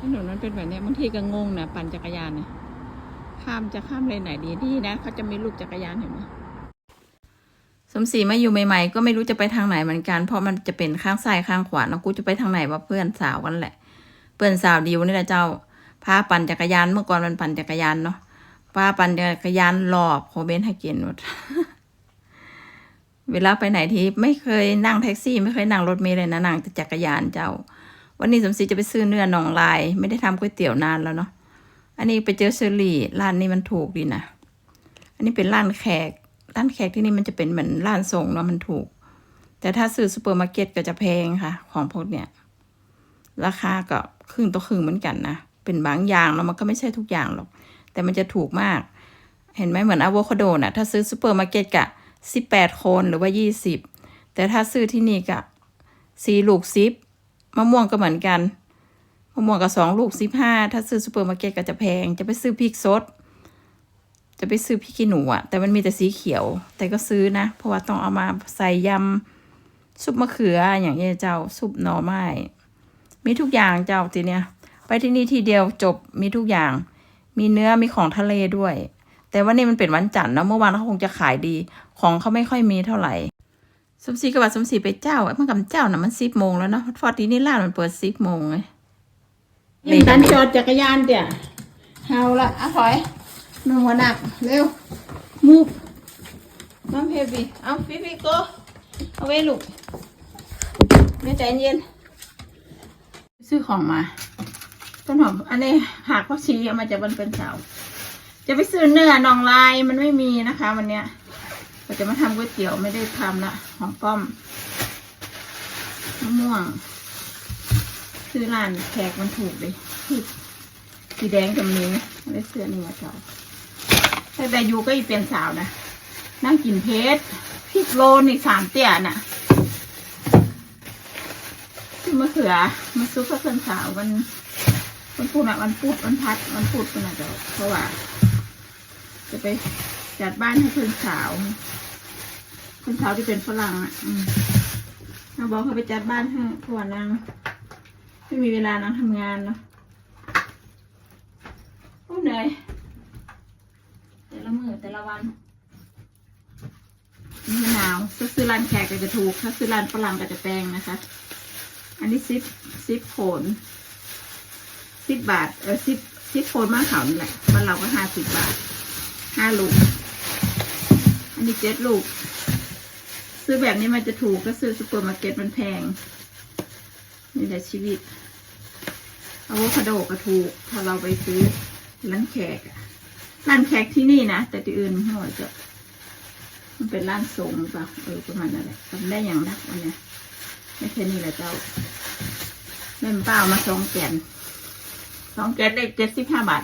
ถนนมันเป็นแบบนี้บางทีก็งงนะปั่นจักรยานเนี่ยข้ามจะข้ามเลนไหนดีดีนะเขาจะมีลูกจักรยานเห็นไหมสมศรีมาอยู่ใหม่ๆ ก็ไม่รู้จะไปทางไหนเหมือนกันเพราะมันจะเป็นข้างซ้ายข้างขวาเนาะกูจะไปทางไหนว่าเพื่อนสาวกันแหละ เพื่อนสาวดิวนี่แหละเจ้าพาปั่นจักรยานเมื่อก่อนมันปั่นจักรยานเนาะพาปั่นจักรยานรอบโคเบนให้กินหมดเวลาไปไหนที่ไม่เคยนั่งแท็กซี่ ไม่เคยนั่งรถเมล์เลยนะนั่งแต่จักรยานเจ้า วันนี้สมศรีจะไปซื้อเนื้อหนองลาย ไม่ได้ทำก๋วยเตี๋ยวนานแล้วเนาะอันนี้ไปเจอเชอรี่ร้านนี้มันถูกดีนะอันนี้เป็นร้านแขกร้านแขกที่นี่มันจะเป็นเหมือนร้านส่งเนาะมันถูก แต่ถ้าซื้อซูเปอร์มาร์เก็ตก็จะแพงค่ะ ของพวกเนี้ยราคาก็ครึ่งต่อครึ่งเหมือนกันนะเป็นบางอย่างแล้วมันก็ไม่ใช่ทุกอย่างหรอก แต่มันจะถูกมาก เห็นไหมเหมือนอะโวคาโดน่ะถ้าซื้อซูเปอร์มาร์เก็ตกะสิบแปดคนหรือว่ายี่สิบแต่ถ้าซื้อที่นี่กะสี่ลูกซิป มะม่วงก็เหมือนกัน มะม่วงกับสองลูกสิบห้าถ้าซื้อซูเปอร์มาร์เก็ตก็จะแพง จะไปซื้อพริกสด จะไปซื้อพริกขี้หนูอะแต่มันมีแต่สีเขียว แต่ก็ซื้อนะ เพราะว่าต้องเอามาใส่ยำซุปมะเขืออย่างเงี้ยเจ้าซุปหน่อไม้ มีทุกอย่างเจ้าทีเนี้ย ไปที่นี่ทีเดียวจบ มีทุกอย่าง มีเนื้อ มีของทะเลด้วย แต่ว่านี่มันเป็นวันจันทร์นะเมื่อวานเขาคงจะขายดี ของเขาไม่ค่อยมีเท่าไหร่ สมศรีกับว่าสมศรีไปเจ้าเมื่อกับเจ้าน่ะมันสิบโมงแล้วเนาะฟอร์ดนี่ร้านมันเปิดสิบโมงไงนี่การจอดจักรยานเตี่ยเฮาละอะถอยนหัวหนักเร็วมูฟน้ำเฮบีเอาฟิฟิโกเอาไว้ลูกไม่ใจเย็น ซื้อของมาต้นหอมอันนี้หักผักชีเอามาจากบนเป็นเสาจะไปซื้อเนื้อหนองลายมันไม่มีนะคะ วันเนี้ย เราจะมาทำก๋วยเตี๋ยวไม่ได้ทำละหอมป้อมมะม่วง ซื้อร้านแขกมันถูกเลยที่สีแดงกับนี้ไม่ได้เสื้อนี่มาเจ้าแต่แต่ยูก็อีเปลี่ยนสาวนะนั่งกินเพชรพริกโลนี่สามเตี่ยน่ะซื้อมะเขือมาซุปเพื่อนสาววันวันพุธอะวันพุธวันพัดวันพุธเป็นอะเจ้าเพราะว่า จะไป จัดบ้านให้เพื่อนสาวเพื่อนสาวที่เป็นฝรั่งอะเราบอกเขาไปจัดบ้านให้เพราะว่านางไม่มีเวลานางทำงานเนาะโอ้เหนื่อยแต่ละมือแต่ละวันนี่มะนาวถ้าซื้อร้านแขกก็จะถูก ถ้าซื้อร้านฝรั่งก็จะแพงนะคะ อันนี้ซิปซิปโคนสิบบาท เออซิปซิปโคนมะขาวนี่แหละบ้านเราก็ห้าสิบบาทห้าลูก อันนี้เจ็ดลูก ซื้อแบบนี้มันจะถูกก็ซื้อซูเปอร์มาร์เก็ตมันแพง นี่แหละชีวิตอะโวคาโดก็ถูก ถ้าเราไปซื้อร้านแขกร้านแขกที่นี่นะ แต่ที่อื่นไม่ว่าจะ มันเป็นร้านส่งหรือเปล่าเออประมาณนั้นแหละทำได้อย่างนักวันนี้ไม่ใช่นี่แหละเจ้าแม่เป้ามาสองแกนสองแกนได้เจ็ดสิบห้าบาท